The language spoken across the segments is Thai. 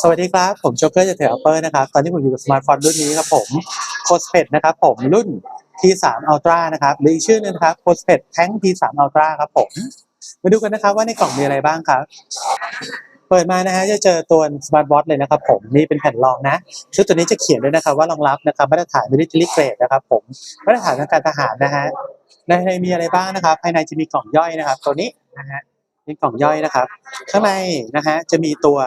สวัสดีครับ ผมโจ๊กเกอร์จากเทอ Apple นะครับ ตอนนี้ผมอยู่กับสมาร์ทโฟนรุ่นนี้ครับผม c o s p e d นะครับผมรุ่น T3 Ultra นะครับหรืออีกชื่อนึงนะครับ c o s p e d Tank T3 Ultra ครับผม มาดูกันนะครับว่าในกล่องมีอะไรบ้างครับ เปิดมานะฮะจะเจอตัว Smart Watch เลยนะครับผมนี่เป็นแผ่นรองนะซึ่งตัวนี้จะเขียนด้วยนะครับว่ารองรับนะครับมาตรฐาน military grade นะครับผมมาตรฐานทางการทหารนะฮะในในมีอะไรบ้างนะครับ ภายในจะมีกล่องย่อยนะครับ ตัวนี้นะฮะมีกล่องย่อยนะครับ ข้างในนะฮะจะมีตัว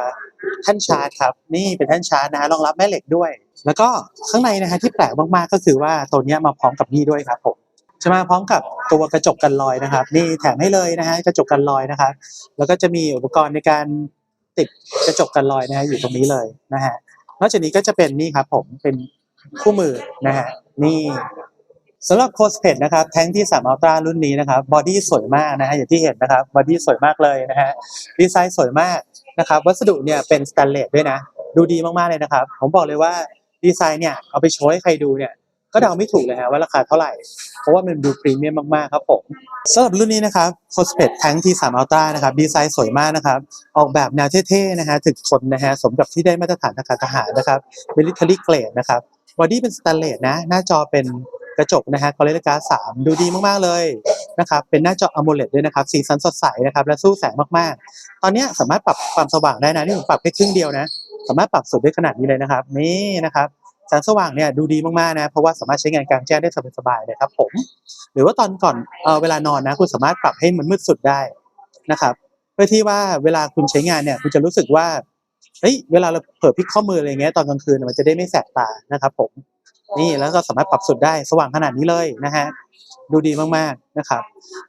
แท่านชาร์จครับ นี่เป็นแท่านชาร์จนะฮะรองรับแม่เหล็กด้วย แล้วก็ข้างในนะฮะที่แปลกมากๆก็คือว่าตัวนี้มาพร้อมกับนี่ด้วยครับผมจะมาพร้อมกับตัวกระจกกันรอยนะครับ นี่แถมให้เลยนะฮะกระจกกันรอยนะครับ แล้วก็จะมีอุปกรณ์ในการติดกระจกกันรอยนะฮะอยู่ตรงนี้เลยนะฮะนอกจากนี้ก็จะเป็นนี่ครับผมเป็นคู่มือนะฮะนี่สำหรับโคสเพดนะครับแท้งที่3อัลตรารุ่นนี้นะครับบอดี้สวยมากนะฮะอย่างที่เห็นนะครับบอดี้สวยมากเลยนะฮะดีไซน์สวยมาก นะครับวัสดุเนี่ยเป็นสแตนเลสด้วยนะ ดูดีมากๆเลยนะครับ ผมบอกเลยว่าดีไซน์เนี่ยเอาไปโชว์ให้ใครดูเนี่ยก็เดาไม่ถูกเลยฮะว่าราคาเท่าไหร่ เพราะว่ามันดูพรีเมียมมากๆครับผมสำหรับรุ่นนี้นะครับ c o s p e d Tank T3 Ultra นะครับดีไซน์สวยมากนะครับ ออกแบบแนวเท่ๆนะฮะถึกทนนะฮะสมกับที่ได้มาตรฐานทางการทหารนะครับ military grade นะครับบอดี้เป็นสแตนเลสนะ หน้าจอเป็นกระจกนะฮะ Gorilla Glass 3ดูดีมากๆเลย นะครับเป็นหน้าจอ AMOLED ด้วยนะครับสีสันสดใสนะครับและสู้แสงมากๆ ตอนนี้สามารถปรับความสว่างได้นะนี่ผมปรับแค่ครึ่งเดียวนะสามารถปรับสุดได้ขนาดนี้เลยนะครับ นี่นะครับแสงสว่างเนี่ยดูดีมากๆนะเพราะว่าสามารถใช้งานกลางแจ้งได้สบายๆเลยครับผม หรือว่าตอนก่อนเออเวลานอนนะ คุณสามารถปรับให้มันมืดสุดได้นะครับเพื่อที่ว่าเวลาคุณใช้งานเนี่ยคุณจะรู้สึกว่าเฮ้ยเวลาเราเผลอพลิกข้อมืออะไรเงี้ยตอนกลางคืนมันจะได้ไม่แสบตานะครับ ผม นี่แล้วก็สามารถปรับสุดได้สว่างขนาดนี้เลยนะฮะ ดูดีมากๆนะครับ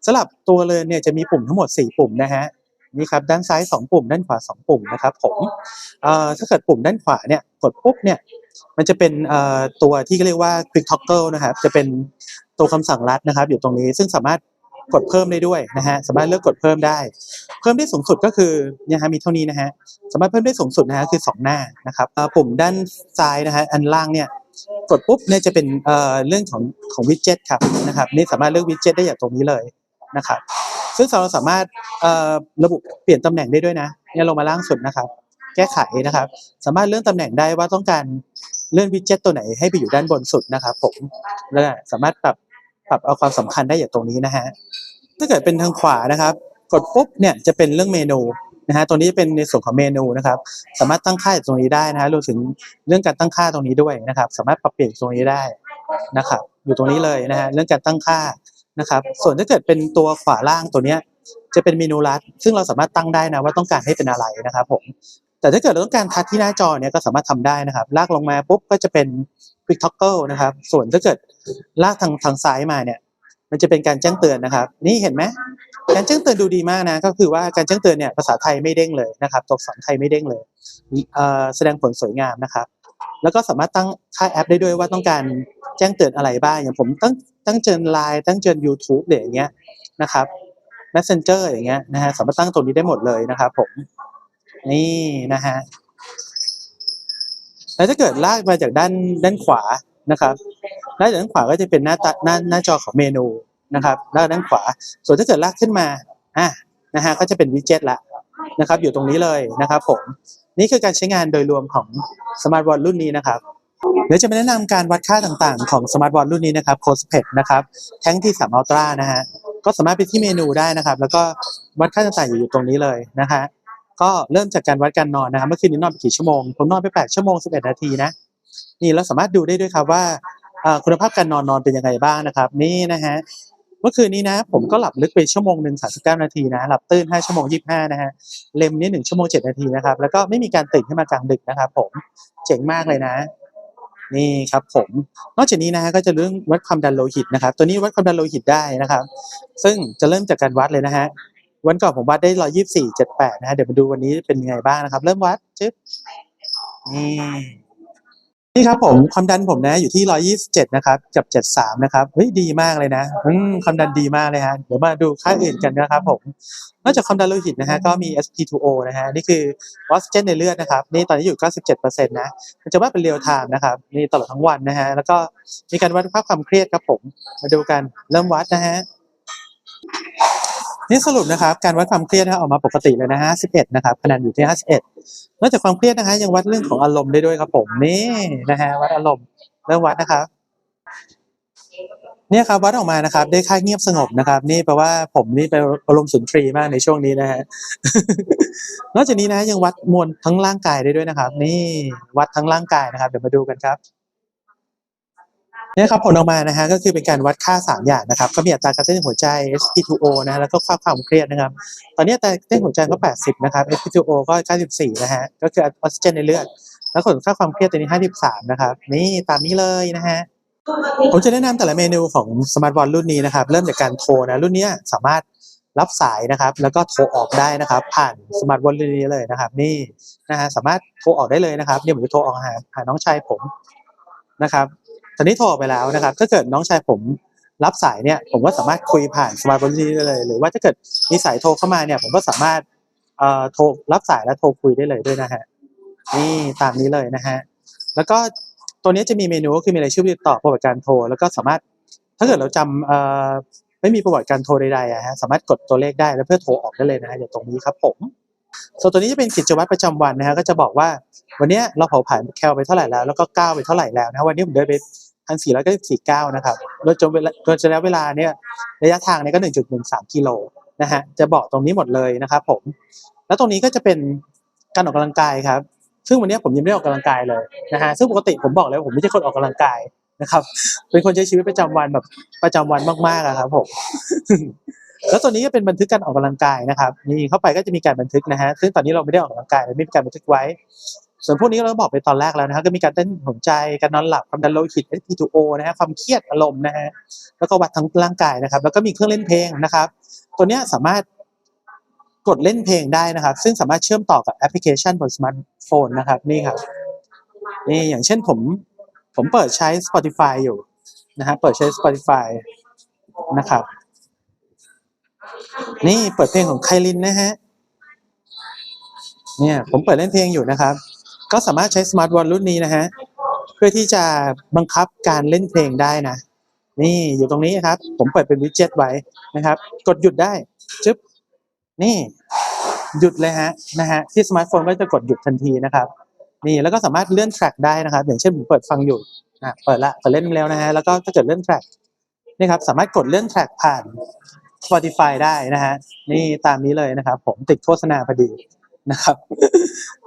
สำหรับตัวเรือนเนี่ยจะมีปุ่มทั้งหมด 4 ปุ่มนะฮะนี่ครับด้านซ้าย 2 ปุ่มด้านขวา 2 ปุ่มนะครับผมเอ่อถ้าเกิดปุ่มด้านขวาเนี่ยกดปุ๊บเนี่ยมันจะเป็นเอ่อตัวที่เรียกว่า quick toggle นะครับจะเป็นตัวคำสั่งลัดนะครับ อยู่ตรงนี้ซึ่งสามารถกดเพิ่มได้ด้วยนะฮะสามารถเลือกกดเพิ่มได้ เพิ่มได้สูงสุดก็คือเนี่ยฮะมีเท่านี้นะฮะสามารถเพิ่มได้สูงสุดนะฮะคือสองหน้านะครับเอ่อปุ่มด้านซ้ายนะฮะอันล่างเนี่ย กดปุ๊บเนี่ยจะเป็นเอ่อเรื่องของของวิดเจ็ตครับนะครับนี่สามารถเลือกวิดเจ็ตได้อย่างตรงนี้เลยนะครับซึ่งเราสามารถเอ่อระบุเปลี่ยนตำแหน่งได้ด้วยนะเนี่ยลงมาล่างสุดนะครับ แก้ไขนะครับ สามารถเลื่อนตำแหน่งได้ว่าต้องการเลื่อนวิดเจ็ตตัวไหนให้ไปอยู่ด้านบนสุดนะครับผมแล้วสามารถปรับปรับเอาความสำคัญได้อย่างตรงนี้นะฮะถ้าเกิดเป็นทางขวานะครับ กดปุ๊บเนี่ยจะเป็นเรื่องเมนู นะฮะตรงนี้เป็นในส่วนของเมนูนะครับ สามารถตั้งค่าตรงนี้ได้นะฮะรวมถึงเรื่องการตั้งค่าตรงนี้ด้วยนะครับ สามารถปรับเปลี่ยนตรงนี้ได้นะครับ อยู่ตรงนี้เลยนะฮะเรื่องการตั้งค่านะครับ ส่วนถ้าเกิดเป็นตัวขวาล่างตัวเนี้ยจะเป็นเมนูลัดซึ่งเราสามารถตั้งได้นะว่าต้องการให้เป็นอะไรนะครับผมแต่ถ้าเกิดเราต้องการทัชที่หน้าจอเนี่ยก็สามารถทำได้นะครับ ลากลงมาปุ๊บก็จะเป็น quick toggle นะครับ ส่วนถ้าเกิดลากทางทางซ้ายมาเนี่ย มันจะเป็นการแจ้งเตือนนะครับ นี่เห็นไหมการแจ้งเตือนดูดีมากนะ ก็คือว่าการแจ้งเตือนเนี่ยภาษาไทยไม่เด้งเลยนะครับตัวอักษรไทยไม่เด้งเลยเแสดงผลสวยงามนะครับ แล้วก็สามารถตั้งค่าแอปได้ด้วยว่าต้องการแจ้งเตือนอะไรบ้างอย่างผมตั้งตั้งเจนไลน์ตั้งเจน YouTube อะไรอย่างเงี้ยนะครับ Messenger อย่างเงี้ยนะฮะสามารถตั้งตรงนี้ได้หมดเลยนะครับผมนี่นะฮะแล้วถ้าเกิดลากมาจากด้านด้านขวานะครับ ด้านด้านขวาก็จะเป็นหน้าตาหน้าหน้าจอของเมนูนะครับด้านด้านขวา ส่วนถ้าเกิดลากขึ้นมาอะนะฮะก็จะเป็นวิดเจ็ตละนะครับ อยู่ตรงนี้เลยนะครับผมนี่คือการใช้งานโดยรวมของสมาร์ทวอทรุ่นนี้นะครับเดี๋ยวจะมาแนะนำการวัดค่าต่างๆ ของสมาร์ทวอทรุ่นนี้นะครับโคสเพดนะครับแท้งที่3 Ultra นะฮะก็สามารถไปที่เมนูได้นะครับ แล้วก็วัดค่าต่างๆอยู่ตรงนี้เลยนะฮะก็เริ่มจากการวัดการนอนนะครับเมื่อคืนนี้นอนไปกี่ชั่วโมงผมนอนไป8ชั่วโมง11 นาทีนะนี่เราสามารถดูได้ด้วยครับว่า คุณภาพการนอนนอนเป็นยังไงบ้างนะครับ นี่นะฮะเมื่อคืนนี้นะ ผมก็หลับลึกไปชั่วโมงหนึ่ง39นาทีนะ หลับตื่น5ชั่วโมง25นะฮะเลมนี่1ชั่วโมง7นาทีนะครับ แล้วก็ไม่มีการตื่นขึ้นมากลางดึกนะครับผมเจ๋งมากเลยนะ นี่ครับผมนอกจากนี้นะฮะก็จะเรื่องวัดความดันโลหิตนะครับ ตัวนี้วัดความดันโลหิตได้นะครับ ซึ่งจะเริ่มจากการวัดเลยนะฮะวันก่อนผมวัดได้ร้อยี่สี่เจ็ดแปดนะฮะเดี๋ยวมาดูวันนี้เป็นยังไงบ้างนะครับ เริ่มวัดจึ๊บนี่ นี่ครับผมความดันผมนะอยู่ที่ร้อยี่สิบเจ็ดนะครับกับเจ็ดสามนะครับเฮ้ยดีมากเลยนะอืมความดันดีมากเลยฮะเดี๋ยวมาดูค่าอื่นกันนะครับผมนอกจากความดันโลหิตนะฮะก็มี SP2O นะฮะนี่คือออกซิเจนในเลือดนะครับนี่ตอนนี้อยู่ 97%นะมันจะว่าเป็นเรียลไทม์นะครับนี่ตลอดทั้งวันนะฮะแล้วก็มีการวัดภาพความเครียดครับผมมาดูกันเริ่มวัดนะฮะ นี่สรุปนะครับการวัดความเครียดนะออกมาปกติเลยนะฮะ11นะครับคะแนนอยู่ที่51นอกจากความเครียดนะฮะยังวัดเรื่องของอารมณ์ได้ด้วยครับผมนี่นะฮะวัดอารมณ์เริ่มวัดนะครับเนี่ยครับวัดออกมานะครับ ได้ค่าเงียบสงบนะครับ นี่แปลว่าผมนี่ไปอารมณ์สุนทรีมากในช่วงนี้นะฮะนอกจากนี้นะยังวัดมวลทั้งร่างกายได้ด้วยนะครับ นี่วัดทั้งร่างกายนะครับ เดี๋ยวมาดูกันครับ นี่ครับผลออกมานะฮะก็คือเป็นการวัดค่าสามอย่างนะครับก็มีอัตราการเต้นหัวใจ SpO นะฮะแล้วก็ค่าความเครียดนะครับ ตอนนี้อัตราเต้นหัวใจก็ 80 นะครับ SpO ก็ 94 นะฮะก็คือออกซิเจนในเลือด แล้วผลค่าความเครียดตัวนี้ 53 นะครับ นี่ตามนี้เลยนะฮะผมจะแนะนำแต่ละเมนูของสมาร์ทวอทรุ่นนี้นะครับ เริ่มจากการโทรนะรุ่นเนี้ยสามารถรับสายนะครับ แล้วก็โทรออกได้นะครับ ผ่านสมาร์ทวอทรุ่นนี้เลยนะครับ นี่นะฮะสามารถโทรออกได้เลยนะครับเนี่ยผมจะโทรออกหาหาน้องชายผมนะครับ ตอนนี้โทรไปแล้วนะครับถ้าเกิดน้องชายผมรับสายเนี่ยผมก็สามารถคุยผ่านสมาร์ทวอทรุ่นได้เลย หรือว่าถ้าเกิดมีสายโทรเข้ามาเนี่ยผมก็สามารถเอ่อโทรรับสายและโทรคุยได้เลยด้วยนะฮะนี่ตามนี้เลยนะฮะแล้วก็ตัวนี้จะมีเมนูก็คือมีรายชื่อติดต่อประวัติการโทร แล้วก็สามารถถ้าเกิดเราจำเอ่อไม่มีประวัติการโทรใดๆอะฮะสามารถกดตัวเลขได้แล้วเพื่อโทรออกได้เลยนะฮะอย่างตรงนี้ครับผมส่วนตัวนี้จะเป็นกิจวัตรประจำวันนะฮะก็จะบอกว่า วันนี้เราเผาผลาญแคลไปเท่าไหร่แล้วแล้วก็ก้าวไปเท่าไหร่แล้วนะวันนี้ผมเดินไป พันสี่ร้อยเก้าสิบสี่ก้านะครับ โดยจนเวลาโดยระยะเวลาเนี่ยระยะทางเนี่ยก็หนึ่งจุดหนึ่งสามกิโลนะฮะ จะบอกตรงนี้หมดเลยนะครับผม แล้วตรงนี้ก็จะเป็นการออกกำลังกายครับ ซึ่งวันนี้ผมยังไม่ได้ออกกำลังกายเลยนะฮะ ซึ่งปกติผมบอกเลยว่าผมไม่ใช่คนออกกำลังกายนะครับ เป็นคนใช้ชีวิตประจำวันแบบประจำวันมากๆอะครับผม แล้วตัวนี้ก็เป็นบันทึกการออกกำลังกายนะครับ นี่เข้าไปก็จะมีการบันทึกนะฮะ ซึ่งตอนนี้เราไม่ได้ออกกำลังกายเราไม่มีการบันทึกไว้ ส่วนพวกนี้เราบอกไปตอนแรกแล้วนะฮะก็มีการเต้นหัวใจการนอนหลับความดันโลหิต SpO นะฮะความเครียดอารมณ์นะฮะแล้วก็วัดทั้งร่างกายนะครับ แล้วก็มีเครื่องเล่นเพลงนะครับ ตัวนี้สามารถกดเล่นเพลงได้นะครับ ซึ่งสามารถเชื่อมต่อกับแอปพลิเคชันบนสมาร์ทโฟนนะครับนี่ครับนี่อย่างเช่นผมผมเปิดใช้ Spotify อยู่นะฮะเปิดใช้ Spotify นะครับ นี่เปิดเพลงของไคลินนะฮะเนี่ยผมเปิดเล่นเพลงอยู่นะครับ ก็สามารถใช้สมาร์ทวอทรุ่นนี้นะฮะเพื่อที่จะบังคับการเล่นเพลงได้นะ นี่อยู่ตรงนี้ครับ ผมเปิดเป็นวิดเจ็ตไว้นะครับ กดหยุดได้จึ๊บนี่ หยุดเลยฮะนะฮะที่สมาร์ทโฟนก็จะกดหยุดทันทีนะครับ นี่แล้วก็สามารถเลื่อนแทร็กได้นะครับ อย่างเช่นผมเปิดฟังอยู่อะเปิดละเปิดเล่นแล้วนะฮะแล้วก็ถ้าเกิดเลื่อนแทร็กนี่ครับสามารถกดเลื่อนแทร็กผ่าน Spotify ได้นะฮะนี่ตามนี้เลยนะครับ ผมติดโฆษณาพอดีนะครับ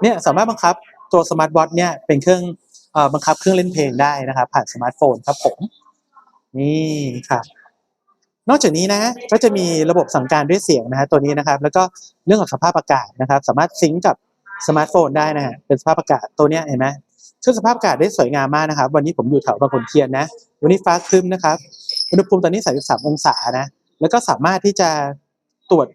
เนี่ยสามารถบังคับ ตัวสมาร์ทวอทเนี่ยเป็นเครื่องอบังคับเครื่องเล่นเพลงได้นะครับ ผ่านสมาร์ทโฟนครับผม นี่ครับนอกจากนี้นะก็จะมีระบบสั่งการด้วยเสียงนะฮะตัวนี้นะครับ แล้วก็เรื่องของสภาพอากาศนะครับ สามารถซิงกับสมาร์ทโฟนได้นะฮะเป็นสภาพอากาศตัวนี้เห็นไหมซึ่งสภาพอากาศได้สวยงามมากนะครับ วันนี้ผมอยู่แถวบางขุนเทียนนะ วันนี้ฟ้าครึ้มนะครับอุณหภูมิตอนนี้ 33 องศานะ แล้วก็สามารถที่จะตรวจ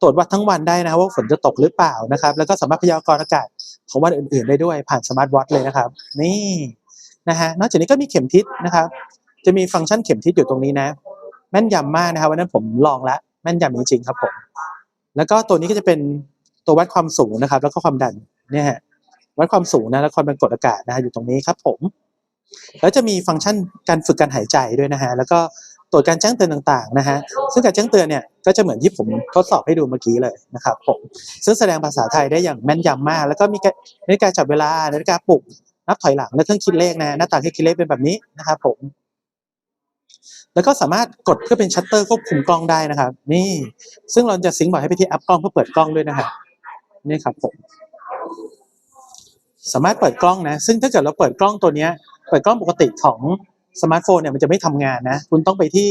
ตรวจวัดทั้งวันได้นะว่าฝนจะตกหรือเปล่านะครับ แล้วก็สามารถพยากรณ์อากาศ ของวันอื่น ๆ ได้ด้วยผ่านสมาร์ทวอทเลยนะครับ นี่นะฮะนอกจากนี้ก็มีเข็มทิศนะครับ จะมีฟังก์ชันเข็มทิศอยู่ตรงนี้นะ แม่นยำมากนะครับวันนั้นผมลองแล้วแม่นยำจริงๆครับผมแล้วก็ตัวนี้ก็จะเป็นตัววัดความสูงนะครับ แล้วก็ความดันเนี่ยฮะวัดความสูงนะและความเป็นกดอากาศนะฮะอยู่ตรงนี้ครับผม แล้วจะมีฟังก์ชันการฝึกการหายใจด้วยนะฮะแล้วก็ ตรวจการแจ้งเตือนต่างๆนะฮะซึ่งการแจ้งเตือนเนี่ยก็จะเหมือนที่ผมทดสอบให้ดูเมื่อกี้เลยนะครับผมซึ่งแสดงภาษาไทยได้อย่างแม่นยำมาก แล้วก็มีการนาฬิกาจับเวลานาฬิกาปลุกนับถอยหลังและเครื่องคิดเลขนะหน้าตาเครื่องคิดเลขเป็นแบบนี้นะครับผมแล้วก็สามารถกดเพื่อเป็นชัตเตอร์ควบคุมกล้องได้นะครับ นี่ ซึ่งเราจะซิงค์บอกให้ไปที่แอปกล้องเพื่อเปิดกล้องด้วยนะครับนี่ครับผมสามารถเปิดกล้องนะ ซึ่งถ้าเกิดเราเปิดกล้องตัวนี้เปิดกล้องปกติของ สมาร์ทโฟนเนี่ยมันจะไม่ทำงานนะ คุณต้องไปที่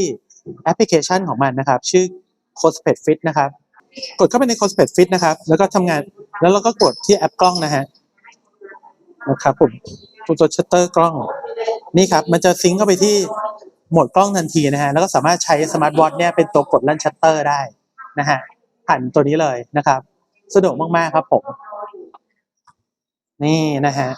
แอปพลิเคชันของมันนะครับ ชื่อ c o s p e t Fit นะครับ กดเข้าไปใน c o s p e t Fit นะครับ แล้วก็ทำงาน แล้วเราก็กดที่แอปกล้องนะฮะ นะครับผมตัวชัตเตอร์กล้อง นี่ครับ มันจะซิงก์เข้าไปที่โหมดกล้องทันทีนะฮะ แล้วก็สามารถใช้สมาร์ทวอทเนี่ยเป็นตัวกดลั่นชัตเตอร์ได้นะฮะ ผ่านตัวนี้เลยนะครับ สะดวกมากๆครับผม นี่นะฮะ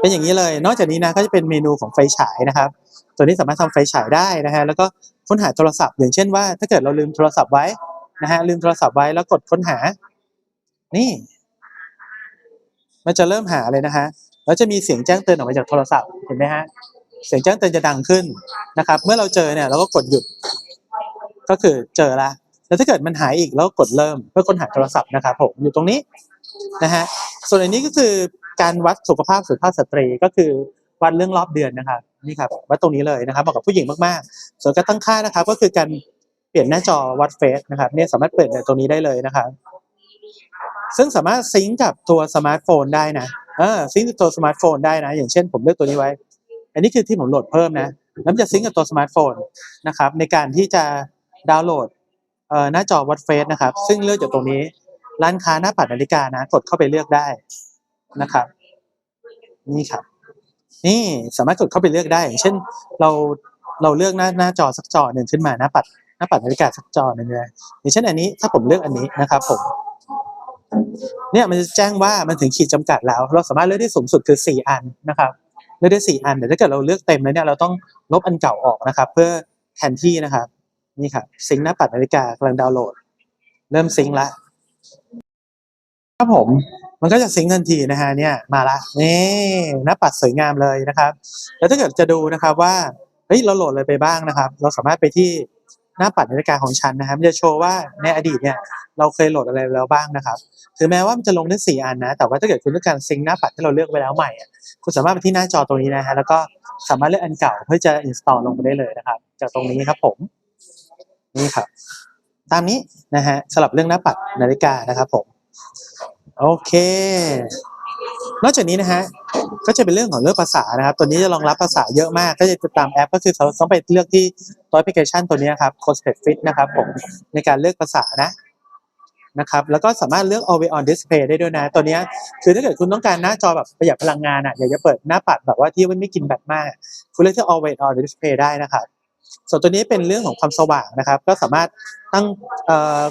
เป็นอย่างนี้เลย นอกจากนี้นะก็จะเป็นเมนูของไฟฉายนะครับ ตัวนี้สามารถทำไฟฉายได้นะฮะแล้วก็ค้นหาโทรศัพท์ อย่างเช่นว่าถ้าเกิดเราลืมโทรศัพท์ไว้นะฮะลืมโทรศัพท์ไว้แล้วกดค้นหา นี่ มันจะเริ่มหาเลยนะฮะแล้วจะมีเสียงแจ้งเตือนออกมาจากโทรศัพท์เห็นไหมฮะเสียงแจ้งเตือนจะดังขึ้นนะครับ เมื่อเราเจอเนี่ยเราก็กดหยุด ก็คือเจอละแล้วถ้าเกิดมันหายอีกแล้วกดเริ่มเพื่อค้นหาโทรศัพท์นะครับผมอยู่ตรงนี้นะฮะส่วนอันนี้ก็คือ การวัดสุขภาพสุขภาพสตรีก็คือวัดเรื่องรอบเดือนนะครับนี่ครับวัดตรงนี้เลยนะครับเหมาะกับผู้หญิงมากๆ ส่วนการตั้งค่านะครับ ก็คือการเปลี่ยนหน้าจอวัดเฟสนะครับเนี่ยสามารถเปลี่ยนในตรงนี้ได้เลยนะครับซึ่งสามารถซิงก์กับตัวสมาร์ทโฟนได้นะเออซิงก์กับตัวสมาร์ทโฟนได้นะ อย่างเช่นผมเลือกตัวนี้ไว้ อันนี้คือที่ผมโหลดเพิ่มนะแล้วมันจะซิงก์กับตัวสมาร์ทโฟนนะครับ ในการที่จะดาวน์โหลดเอ่อหน้าจอวัดเฟสนะครับ ซึ่งเลือกจากตรงนี้ร้านค้าหน้าปัดนาฬิกานะกดเข้าไปเลือกได้ นะครับ นี่ครับ นี่สามารถกดเข้าไปเลือกได้ อย่างเช่น เราเราเลือกหน้าหน้าจอสักจอหนึ่งขึ้นมาหน้าปัดหน้าปัดนาฬิกาสักจอหนึ่งเลยอย่างเช่นอันนี้ถ้าผมเลือกอันนี้นะครับ ผม เนี่ยมันจะแจ้งว่ามันถึงขีดจำกัดแล้ว เราสามารถเลือกได้สูงสุดคือสี่อันนะครับเลือกได้สี่อันแต่ถ้าเกิดเราเลือกเต็มแล้วเนี่ยเราต้องลบอันเก่าออกนะครับ เพื่อแทนที่นะครับนี่ครับซิงหน้าปัดนาฬิกากำลังดาวน์โหลด เริ่มซิงละครับผม มันก็จะซิงทันทีนะฮะเนี่ยมาละนี่หน้าปัดสวยงามเลยนะครับ แล้วถ้าเกิดจะดูนะครับว่าเฮ้ยเราโหลดอะไรไปบ้างนะครับ เราสามารถไปที่หน้าปัดนาฬิกาของฉันนะครับมันจะโชว์ว่าในอดีตเนี่ยเราเคยโหลดอะไรแล้วบ้างนะครับถึงแม้ว่ามันจะลงได้สี่อันนะ แต่ว่าถ้าเกิดคุณต้องการซิงหน้าปัดที่เราเลือกไว้แล้วใหม่ คุณสามารถไปที่หน้าจอตรงนี้นะฮะแล้วก็สามารถเลือกอันเก่าเพื่อจะ install ลงไปได้เลยนะครับ จากตรงนี้ครับผมนี่ครับ ตามนี้นะฮะสำหรับเรื่องหน้าปัดนาฬิกานะครับผม โอเค นอกจากนี้นะฮะ ก็จะเป็นเรื่องของเรื่องภาษานะครับ ตัวนี้จะรองรับภาษาเยอะมาก ก็จะตามแอป ก็คือเราต้องไปเลือกที่ตัวแอปพลิเคชันตัวนี้ครับ c o s p e t Fit นะครับผม ในการเลือกภาษานะนะครับ แล้วก็สามารถเลือก Always on Display ได้ด้วยนะ ตัวนี้คือถ้าเกิดคุณต้องการหน้าจอแบบประหยัดพลังงานอะ อยากจะเปิดหน้าปัดแบบว่าที่ไม่กินแบตมาก คุณเลือกที่ Always on Display ได้นะครับส่วนตัวนี้เป็นเรื่องของความสว่างนะครับ ก็สามารถตั้ง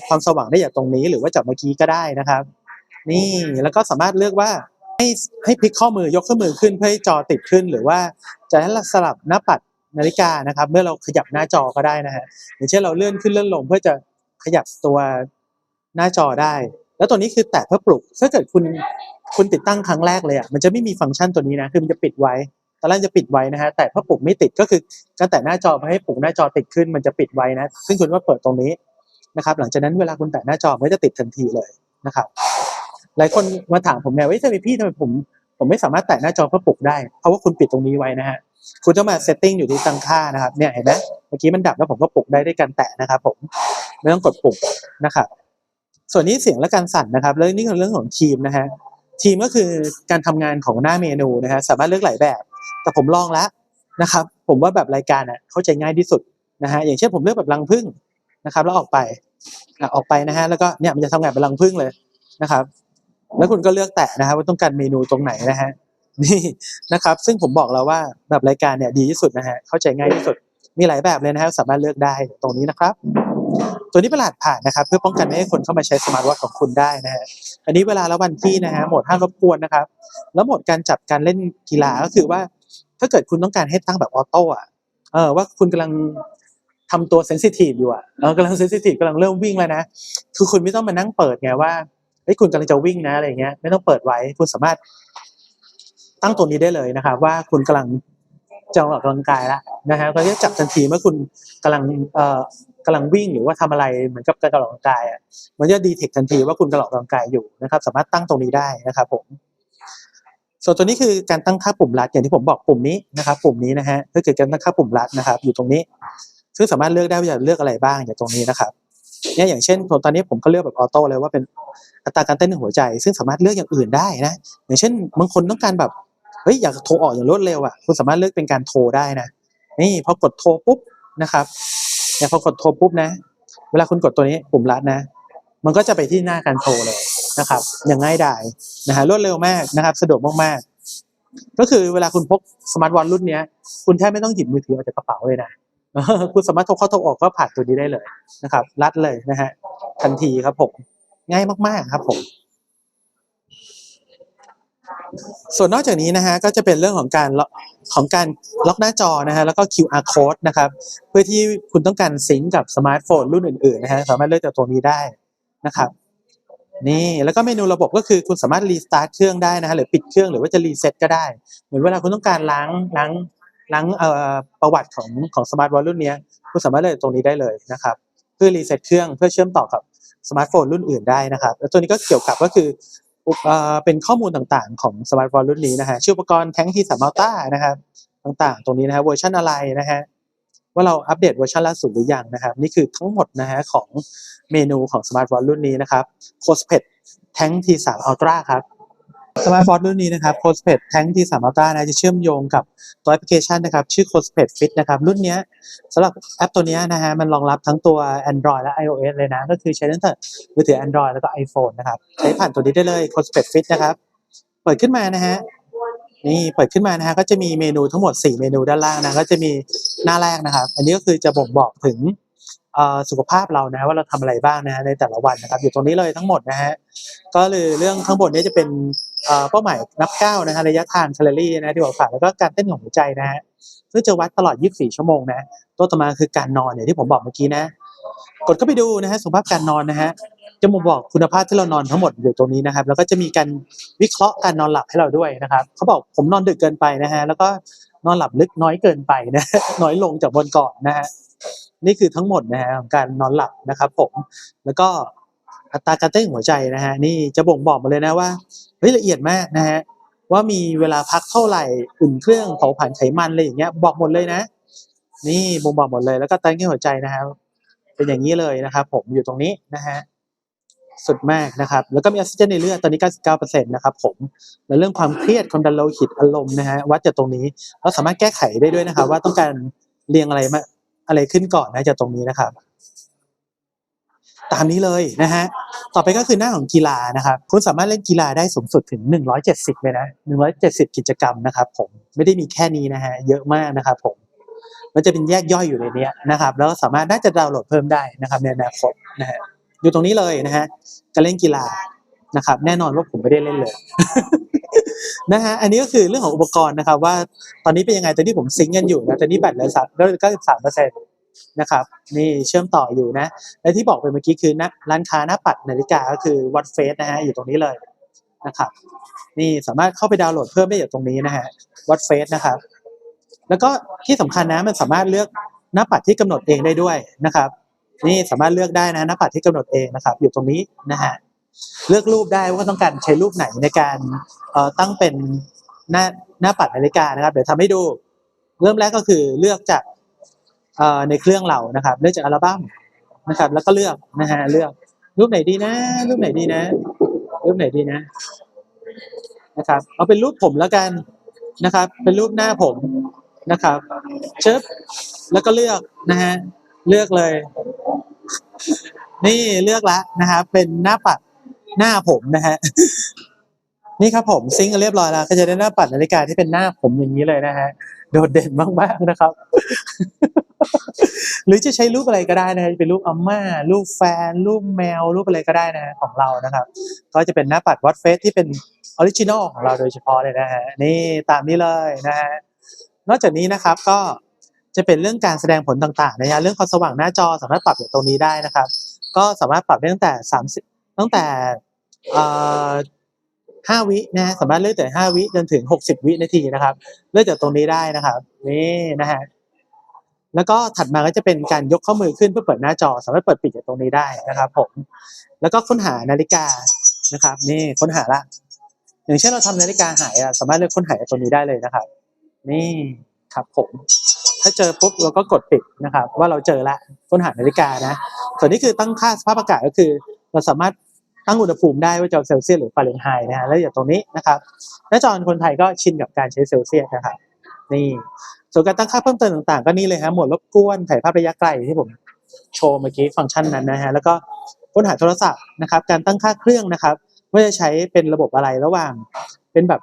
ความสว่างได้จากตรงนี้ หรือว่าจากเมื่อกี้ก็ได้นะครับ นี่แล้วก็สามารถเลือกว่าให้ให้พลิกข้อมือยกข้อมือขึ้นเพื่อให้จอติดขึ้น หรือว่าจะให้เราสลับหน้าปัดนาฬิกานะครับ เมื่อเราขยับหน้าจอก็ได้นะฮะอย่างเช่นเราเลื่อนขึ้นเลื่อนลงเพื่อจะขยับตัวหน้าจอได้ แล้วตัวนี้คือแตะเพื่อปลุกถ้าเกิดคุณคุณติดตั้งครั้งแรกเลยอะมันจะไม่มีฟังก์ชันตัวนี้นะคือมันจะปิดไว้ตอนแรกจะปิดไว้นะฮะแต่เพื่อปลุกไม่ติดก็คือการแตะหน้าจอเพื่อให้ปลุกหน้าจอติดขึ้นมันจะปิดไว้นะ ซึ่งคุณก็เปิดตรงนี้นะครับ หลังจากนั้นเวลาคุณแตะหน้าจอมันก็จะติดทันทีเลยนะครับ หลายคนมาถามผมไงว่าทำไมพี่ทำไมผม ผมไม่สามารถแตะหน้าจอเพื่อปลุกได้ เพราะว่าคุณปิดตรงนี้ไว้นะฮะ คุณต้องมาเซตติ้งอยู่ที่ตั้งค่านะครับ เนี่ยเห็นไหมเมื่อกี้มันดับแล้วผมก็ปลุกได้ด้วยการแตะนะครับ ผม ไม่ต้องกดปุ่มนะครับ ส่วนนี้เสียงและการสั่นนะครับ แล้วนี่คือเรื่องของทีมนะฮะ ทีมก็คือการทำงานของหน้าเมนูนะฮะ สามารถเลือกหลายแบบ แต่ผมลองแล้วนะครับ ผมว่าแบบรายการอะเข้าใจง่ายที่สุดนะฮะ อย่างเช่นผมเลือกแบบรังผึ้งนะครับ แล้วออกไปออกไปนะฮะ แล้วก็เนี่ยมันจะทำงานเป็นรังผึ้งเลยนะครับ แล้วคุณก็เลือกแตะนะครับว่าต้องการเมนูตรงไหนนะฮะนี่นะครับ ซึ่งผมบอกแล้วว่าแบบรายการเนี่ยดีที่สุดนะฮะเข้าใจง่ายที่สุดมีหลายแบบเลยนะครับสามารถเลือกได้ตรงนี้นะครับ ตัวนี้เป็นรหัสผ่านนะครับ เพื่อป้องกันไม่ให้คนเข้ามาใช้สมาร์ทวอทของคุณได้นะฮะอันนี้เวลาแล้ววันที่นะฮะโหมดห้ามรบกวนนะครับ แล้วโหมดการจับการเล่นกีฬาก็คือว่า ถ้าเกิดคุณต้องการให้ตั้งแบบออโต้อะเออว่าคุณกำลังทำตัวเซนซิทีฟอยู่อะเออกำลังเซนซิทีฟกำลังเริ่มวิ่งแล้วนะ คือคุณไม่ต้องมานั่งเปิดไงว่า เฮ้ยคุณกำลังจะวิ่งนะอะไรเงี้ยไม่ต้องเปิดไว้คุณสามารถตั้งตัวนี้ได้เลยนะครับ ว่าคุณกำลังจะออกกำลังกายแล้วนะฮะก็จะจับทันทีเมื่อคุณกำลังเอ่อกำลังวิ่งหรือว่าทำอะไรเหมือนกับการออกกำลังกายอะมันจะดีเทคทันทีว่าคุณกำลังออกกำลังกายอยู่นะครับ สามารถตั้งตรงนี้ได้นะครับ ผม ส่วนตัวนี้คือการตั้งค่าปุ่มลัดอย่างที่ผมบอกปุ่มนี้นะครับ ปุ่มนี้นะฮะก็คือการตั้งค่าปุ่มลัดนะครับ อยู่ตรงนี้ ซึ่งสามารถเลือกได้ว่าจะเลือกอะไรบ้างอย่างตรงนี้นะครับเนี่ยอย่างเช่นตอนนี้ผมก็เลือกแบบออโต้เลยว่าเป็น อัตราการเต้นหัวใจ ซึ่งสามารถเลือกอย่างอื่นได้นะอย่างเช่น บางคนต้องการแบบเฮ้ยอยากโทรออกอย่างรวดเร็วอะคุณสามารถเลือกเป็นการโทรได้นะนี่พอกดโทรปุ๊บนะครับเนี่ยพอกดโทรปุ๊บนะ เวลาคุณกดตัวนี้ปุ่มลัดนะ มันก็จะไปที่หน้าการโทรเลยนะครับ อย่างง่ายดายนะฮะรวดเร็วมากนะครับ สะดวกมากๆ ก็คือเวลาคุณพกสมาร์ทวอทรุ่นนี้คุณแทบไม่ต้องหยิบมือถือออกจากกระเป๋าเลยนะคุณสามารถโทรเข้าโทรออกก็ผ่านตัวนี้ได้เลยนะครับ รัดเลยนะฮะทันทีครับผม ง่ายมากๆครับผม ส่วนนอกจากนี้นะฮะก็จะเป็นเรื่องของการของการล็อกหน้าจอนะฮะแล้วก็ QR code นะครับ เพื่อที่คุณต้องการซิงก์กับสมาร์ทโฟนรุ่นอื่นๆนะฮะสามารถเลือกจากตรงนี้ได้นะครับนี่แล้วก็เมนูระบบก็คือคุณสามารถรีสตาร์ทเครื่องได้นะฮะหรือปิดเครื่องหรือว่าจะรีเซ็ตก็ได้ เหมือนเวลาคุณต้องการล้างล้างล้างเอ่อประวัติของของสมาร์ทวอลรุ่นเนี้ยคุณสามารถเลือกตรงนี้ได้เลยนะครับ เพื่อรีเซ็ตเครื่องเพื่อเชื่อมต่อกับ สมาร์ทโฟนรุ่นอื่นได้นะครับแล้วตัวนี้ก็เกี่ยวกับก็คือเอเป็นข้อมูลต่างๆ ของสมาร์ทโฟนรุ่นนี้นะฮะชื่ออุปกรณ์แท้งที่สามอัลต้านะครับต่างๆ ตรงนี้นะฮะเวอร์ชันอะไรนะฮะว่าเราอัปเดตเวอร์ชันล่าสุดหรือยังนะครับ นี่คือทั้งหมดนะฮะของเมนูของสมาร์ทโฟนรุ่นนี้นะครับโคสเพดแท้งทีสามอัลตร้าครับ สมาร์ทโฟนรุ่นนี้นะครับโคสเพดแท้งที่สามอัลตร้านะจะเชื่อมโยงกับตัวแอปพลิเคชันนะครับ ชื่อ c o s p e d Fit นะครับ รุ่นนี้สำหรับแอปตัวนี้นะฮะมันรองรับทั้งตัว Android และ iOS เลยนะ ก็คือใช้ตั้งแต่มือถือ Android แล้วก็ iPhone นะครับ ใช้ผ่านตัวนี้ได้เลย c o s p e d Fit นะครับ เปิดขึ้นมานะฮะนี่เปิดขึ้นมานะฮะก็จะมีเมนูทั้งหมด 4 เมนูด้านล่างนะก็จะมีหน้าแรกนะครับ อันนี้ก็คือจะบ่งบอกถึง สุขภาพเรานะว่าเราทำอะไรบ้างนะในแต่ละวันนะครับ อยู่ตรงนี้เลยทั้งหมดนะฮะก็เลยเรื่องข้างบนนี้จะเป็นเอ่อเป้าหมายนับก้าวนะฮะระยะทางแคลอรี่นะที่บอกผ่านแล้วก็การเต้นของหัวใจนะฮะซึ่งจะวัดตลอด 24 ชั่วโมงนะตัวต่อมาคือการนอนเนี่ยที่ผมบอกเมื่อกี้นะ กดเข้าไปดูนะฮะสุขภาพการนอนนะฮะจะมาบอกคุณภาพที่เรานอนทั้งหมดอยู่ตรงนี้นะครับ แล้วก็จะมีการวิเคราะห์การนอนหลับให้เราด้วยนะครับเขาบอกผมนอนดึกเกินไปนะฮะแล้วก็นอนหลับลึกน้อยเกินไปนะน้อยลงจากบนก่อนนะฮะ นี่คือทั้งหมดนะฮะของการนอนหลับนะครับผมแล้วก็อัตราการเต้นหัวใจนะฮะนี่จะบ่งบอกมาเลยนะว่าเฮ้ยละเอียดมากนะฮะว่ามีเวลาพักเท่าไหร่อุ่นเครื่องเผาผลาญไขมันอะไรอย่างเงี้ยบอกหมดเลยนะ นี่บ่งบอกหมดเลยแล้วก็เต้นหัวใจนะครับเป็นอย่างนี้เลยนะครับ ผมอยู่ตรงนี้นะฮะสุดมากนะครับ แล้วก็มีออกซิเจนในเลือดตอนนี้ 99%นะครับผมแล้วเรื่องความเครียดความดันโลหิตอารมณ์นะฮะวัดจากตรงนี้เราสามารถแก้ไขได้ด้วยนะครับ ว่าต้องการเรียงอะไรมา อะไรขึ้นก่อนนะจากตรงนี้นะครับ ตามนี้เลยนะฮะต่อไปก็คือหน้าของกีฬานะครับ คุณสามารถเล่นกีฬาได้สูงสุดถึง 170 เลยนะ170 กิจกรรมนะครับ ผมไม่ได้มีแค่นี้นะฮะเยอะมากนะครับ ผม มันจะเป็นแยกย่อยอยู่ในนี้นะครับ แล้วก็สามารถน่าจะดาวน์โหลดเพิ่มได้นะครับในอนาคตนะฮะอยู่ตรงนี้เลยนะฮะการเล่นกีฬา นะครับ แน่นอนว่าผมไม่ได้เล่นเลยนะฮะอันนี้ก็คือเรื่องของอุปกรณ์นะครับ ว่าตอนนี้เป็นยังไงตอนนี้ผมซิงค์กันอยู่นะตอนนี้แบตเหลือสามก็สิบสามเปอร์เซ็นต์นะครับนี่เชื่อมต่ออยู่นะ และที่บอกไปเมื่อกี้คือนะร้านค้าหน้าปัดนาฬิกาก็คือวัดเฟสนะฮะอยู่ตรงนี้เลยนะครับ นี่สามารถเข้าไปดาวน์โหลดเพิ่มได้จากตรงนี้นะฮะวัดเฟสนะครับ แล้วก็ที่สำคัญนะมันสามารถเลือกหน้าปัดที่กำหนดเองได้ด้วยนะครับ นี่สามารถเลือกได้นะหน้าปัดที่กำหนดเองนะครับ อยู่ตรงนี้นะฮะ เลือกรูปได้ว่าต้องการใช้รูปไหนในการตั้งเป็นหน้าหน้าปัดนาฬิกานะครับ เดี๋ยวทำให้ดู เริ่มแรกก็คือเลือกจากในเครื่องเรานะครับ เลือกจากอัลบั้มนะครับ แล้วก็เลือกนะฮะเลือกรูปไหนดีนะ รูปไหนดีนะ รูปไหนดีนะ นะครับ เอาเป็นรูปผมแล้วกันนะครับ เป็นรูปหน้าผมนะครับเชิบแล้วก็เลือกนะฮะเลือกเลย นี่เลือกและนะครับ เป็นหน้าปัด หน้าผมนะฮะนี่ครับผมซิงค์เรียบร้อยแล้วก็จะได้หน้าปัดนาฬิกาที่เป็นหน้าผมอย่างนี้เลยนะฮะโดดเด่นมากๆนะครับ หรือจะใช้รูปอะไรก็ได้นะฮะเป็นรูปอาม่ารูปแฟน รูปแมว รูปอะไรก็ได้นะฮะของเรานะครับ ก็จะเป็นหน้าปัดวัดเฟสที่เป็นออริจินอลของเราโดยเฉพาะเลยนะฮะนี่ตามนี้เลยนะฮะนอกจากนี้นะครับก็จะเป็นเรื่องการแสดงผลต่างๆนะฮะเรื่องความสว่างหน้าจอสามารถปรับจากตรงนี้ได้นะครับ ก็สามารถปรับได้ตั้งแต่สามสิบ ตั้งแต่ห้าวินะสามารถเลือกแต่ห้าวิจนถึงหกสิบวินาทีนะครับ เลือกจากตรงนี้ได้นะครับนี่นะฮะแล้วก็ถัดมาก็จะเป็นการยกข้อมือขึ้นเพื่อเปิดหน้าจอ สามารถเปิดปิดจากตรงนี้ได้นะครับ ผม แล้วก็ค้นหานาฬิกานะครับ นี่ค้นหาละ อย่างเช่นเราทำนาฬิกาหายอะสามารถเลือกค้นหาจากตรงนี้ได้เลยนะครับ นี่ครับผม ถ้าเจอปุ๊บเราก็กดปิดนะครับ ว่าเราเจอละค้นหานาฬิกานะส่วนนี้คือตั้งค่าสภาพอากาศก็คือ เราสามารถ ตั้งอุณหภูมิได้ว่าจะเซลเซียสหรือฟาเรนไฮต์นะฮะแล้วอย่างตรงนี้นะครับหน้าจอคนไทยก็ชินกับการใช้เซลเซียสนะครับนี่ส่วนการตั้งค่าเพิ่มเติมต่างๆ ก็นี่เลยฮะหมวดรบกวนถ่ายภาพระยะไกลที่ผมโชว์เมื่อกี้ฟังก์ชันนั้นนะฮะแล้วก็ค้นหาโทรศัพท์นะครับ การตั้งค่าเครื่องนะครับว่าจะใช้เป็นระบบอะไรระหว่างเป็นแบบ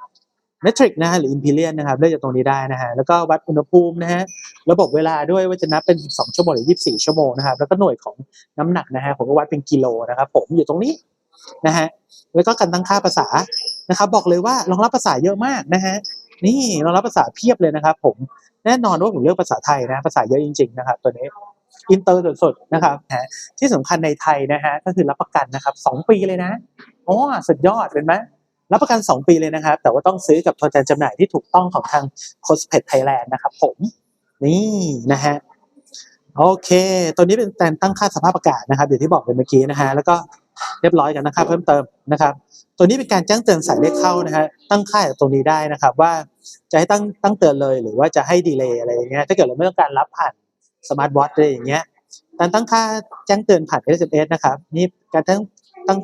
เมทริกนะฮะหรืออิมพีเรียนนะครับเลือกจากตรงนี้ได้นะฮะแล้วก็วัดอุณหภูมินะฮะระบบเวลาด้วยว่าจะนับเป็น 12 ชั่วโมงหรือ 24 ชั่วโมงนะครับแล้วก็หน่วยของน้ำหนักนะฮะผมก็วัดเป็นกิโลนะครับผมอยู่ตรงนี้ นะฮะแล้วก็การตั้งค่าภาษานะครับ บอกเลยว่ารองรับภาษาเยอะมากนะฮะนี่รองรับภาษาเพียบเลยนะครับ ผมแน่นอนว่าผมเลือกภาษาไทยนะภาษาเยอะจริง ๆ นะครับ ตัวนี้อินเตอร์สุดๆนะครับนะที่สำคัญในไทยนะฮะก็คือรับประกันนะครับสองปีเลยนะโอ้สุดยอดเป็นไหมรับประกัน 2 ปีเลยนะครับ แต่ว่าต้องซื้อกับตัวแทนจำหน่ายที่ถูกต้องของทาง c o s p e t Thailand นะครับผม นี่นะฮะโอเค ตัวนี้เป็นการตั้งค่าสภาพอากาศนะครับ อย่างที่บอกไปเมื่อกี้นะฮะแล้วก็ เรียบร้อยกันนะครับเพิ่มเติมนะครับ ตัวนี้เป็นการแจ้งเตือนสายเลขเข้านะฮะตั้งค่าจากตรงนี้ได้นะครับ ว่าจะให้ตั้งตั้งเตือนเลยหรือว่าจะให้ดีเลย์อะไรอย่างเงี้ยถ้าเกิดเราไม่ต้องการรับผ่านสมาร์ทวอทอะไรอย่างเงี้ยการตั้งค่าแจ้งเตือนผ่าน SMS นะครับนี่การตั้งตั้ง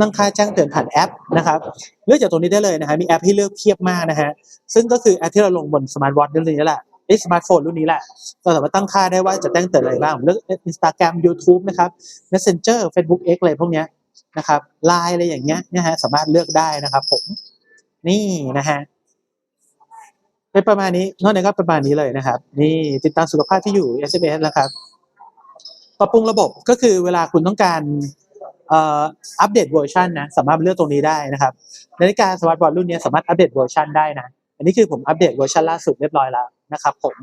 ตั้งค่าแจ้งเตือนผ่านแอปนะครับเลือกจากตรงนี้ได้เลยนะฮะมีแอปให้เลือกเพียบมากนะฮะซึ่งก็คือแอปที่เราลงบนสมาร์ทวอทรุ่นนี้แหละ ไอ้สมาร์ทโฟนรุ่นนี้แหละ เราสามารถตั้งค่าได้ว่าจะแจ้งเตือนอะไรบ้างเลือก Instagram YouTube นะครับ Messenger Facebook X อะไรพวกเนี้ยนะครับ Line อะไรอย่างเงี้ยนี่ยฮะสามารถเลือกได้นะครับ ผมนี่นะฮะเป็นประมาณนี้นอกนั้นก็ประมาณนี้เลยนะครับ นี่ติดตามสุขภาพที่อยู่ SMS แล้วครับปรับปรุงระบบก็คือเวลาคุณต้องการอัปเดตเวอร์ชันนะสามารถเลือกตรงนี้ได้นะครับนาฬิกาสมาร์ทวอทรุ่นนี้สามารถอัปเดตเวอร์ชันได้นะ อันนี้คือผมอัปเดตเวอร์ชันล่าสุดเรียบร้อยแล้ว นะครับผม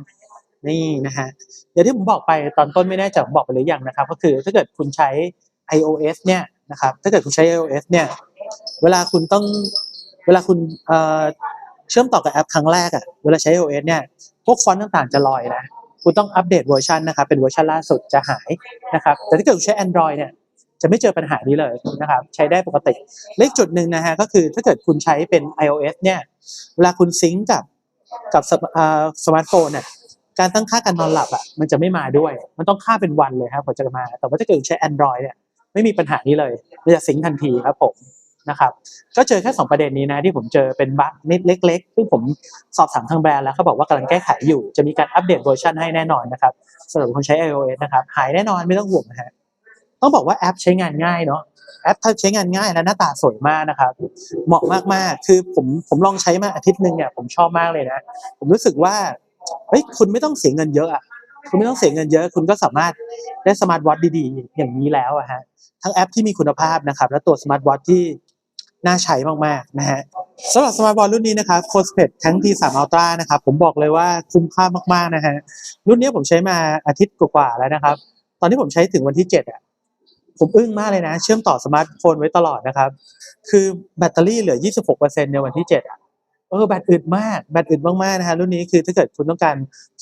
นี่นะฮะอย่างที่ผมบอกไปตอนต้นไม่แน่ใจผมบอกไปหรือยังนะครับ ก็คือถ้าเกิดคุณใช้ iOS เนี่ยนะครับถ้าเกิดคุณใช้ iOS เนี่ยเวลาคุณต้องเวลาคุณเชื่อมต่อกับแอปครั้งแรกอะเวลาใช้ iOS เนี่ยพวกฟอนต์ต่างๆจะลอยนะคุณต้องอัปเดตเวอร์ชันนะครับเป็นเวอร์ชันล่าสุดจะหายนะครับแต่ถ้าเกิดคุณใช้ Android เนี่ยจะไม่เจอปัญหานี้เลยนะครับใช้ได้ปกติ เลขจุดหนึ่งนะฮะก็คือถ้าเกิดคุณใช้เป็น iOS เนี่ยเวลาคุณซิงก์กับ กับสมาร์ทโฟนเนี่ยการตั้งค่าการนอนหลับอะมันจะไม่มาด้วย มันต้องค่าเป็นวันเลยครับกว่าจะมา แต่ว่าถ้าเกิดใช้ Android เนี่ยไม่มีปัญหานี้เลยมันจะซิงทันทีครับผมนะครับก็เจอแค่สองประเด็นนี้นะที่ผมเจอเป็นบั๊กนิดเล็กๆซึ่งผมสอบถามทางแบรนด์แล้วเขาบอกว่ากำลังแก้ไขอยู่ จะมีการอัปเดตเวอร์ชันให้แน่นอนนะครับสำหรับคนใช้ iOS นะครับหายแน่นอนไม่ต้องห่วงนะฮะต้องบอกว่าแอปใช้งานง่ายเนาะ แอปถ้าใช้งานง่ายและหน้าตาสวยมากนะครับ เหมาะมากๆ คือผมผมลองใช้มาอาทิตย์หนึ่งเนี่ยผมชอบมากเลยนะ ผมรู้สึกว่าเฮ้ยคุณไม่ต้องเสียเงินเยอะอะคุณไม่ต้องเสียเงินเยอะ คุณก็สามารถได้สมาร์ทวอทดีๆ อย่างนี้แล้วอะฮะทั้งแอปที่มีคุณภาพนะครับ และตัวสมาร์ทวอทที่น่าใช้มากๆนะฮะสำหรับสมาร์ทวอทรุ่นนี้นะครับโคสเพดทั้ง T3 Ultra นะครับ ผมบอกเลยว่าคุ้มค่ามากๆนะฮะรุ่นนี้ผมใช้มาอาทิตย์กว่าๆแล้วนะครับ ตอนที่ผมใช้ถึงวันที่เจ็ดอะ ผมอึ้งมากเลยนะ เชื่อมต่อสมาร์ทโฟนไว้ตลอดนะครับ คือแบตเตอรี่เหลือ 26%ในวันที่7อะ เออแบตอึดมากแบตอึดมากๆนะฮะรุ่นนี้คือถ้าเกิดคุณต้องการ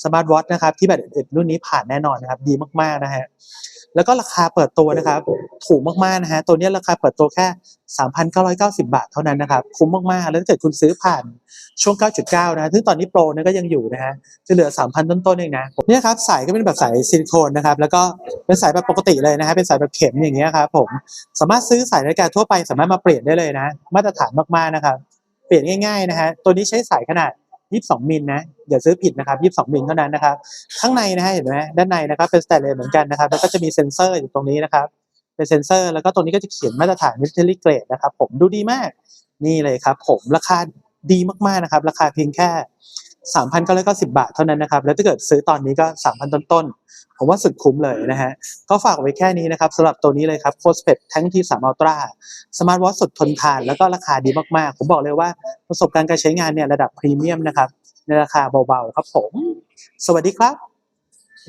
สมาร์ทวอทนะครับที่แบตอึดรุ่นนี้ผ่านแน่นอนนะครับดีมากๆนะฮะแล้วก็ราคาเปิดตัวนะครับถูกมากๆนะฮะตัวนี้ราคาเปิดตัวแค่ 3,990 บาทเท่านั้นนะครับคุ้มมากๆ แล้วถ้าเกิดคุณซื้อผ่านช่วง 9.9 นะซึ่งตอนนี้โปรเนี่ยก็ยังอยู่นะฮะจะเหลือ 3,000 ต้นๆเองนะเนี่ยครับสายก็เป็นแบบสายซิลิโคนนะครับแล้วก็เป็นสายแบบปกติเลยนะฮะเป็นสายแบบเข็มอย่างเงี้ยครับผมสามารถซื้อสายนาฬิกาทั่วไปสามารถมาเปลี่ยนได้เลยนะ มาตรฐานมากๆนะครับ ปลี่ยนง่ายๆนะฮะตัวนี้ใช้สายขนาด 22 มิลนะอย่าซื้อผิดนะครับ 22 มิลเท่านั้นนะครับ ข้างในนะฮะเห็นไหมด้านในนะครับเป็นสแตนเลสเหมือนกันนะครับ แล้วก็จะมีเซ็นเซอร์อยู่ตรงนี้นะครับ เป็นเซ็นเซอร์ แล้วก็ตรงนี้ก็จะเขียนมาตรฐานมิสเทอรี่เกรดนะครับ ผมดูดีมาก นี่เลยครับ ผมราคาดีมากๆนะครับ ราคาเพียงแค่ 3,990 บาทเท่านั้นนะครับ แล้วถ้าเกิดซื้อตอนนี้ก็ 3,000 ต้นๆ ผมว่าสุดคุ้มเลยนะฮะ ก็ฝากไว้แค่นี้นะครับสำหรับตัวนี้เลยครับโคสเปดทั้งที3 Ultra สมาร์ทวอทสุดทนทาน แล้วก็ราคาดีมากๆ ผมบอกเลยว่าประสบการณ์การใช้งานเนี่ยระดับพรีเมียมนะครับ ในราคาเบาๆ ครับผม สวัสดีครับ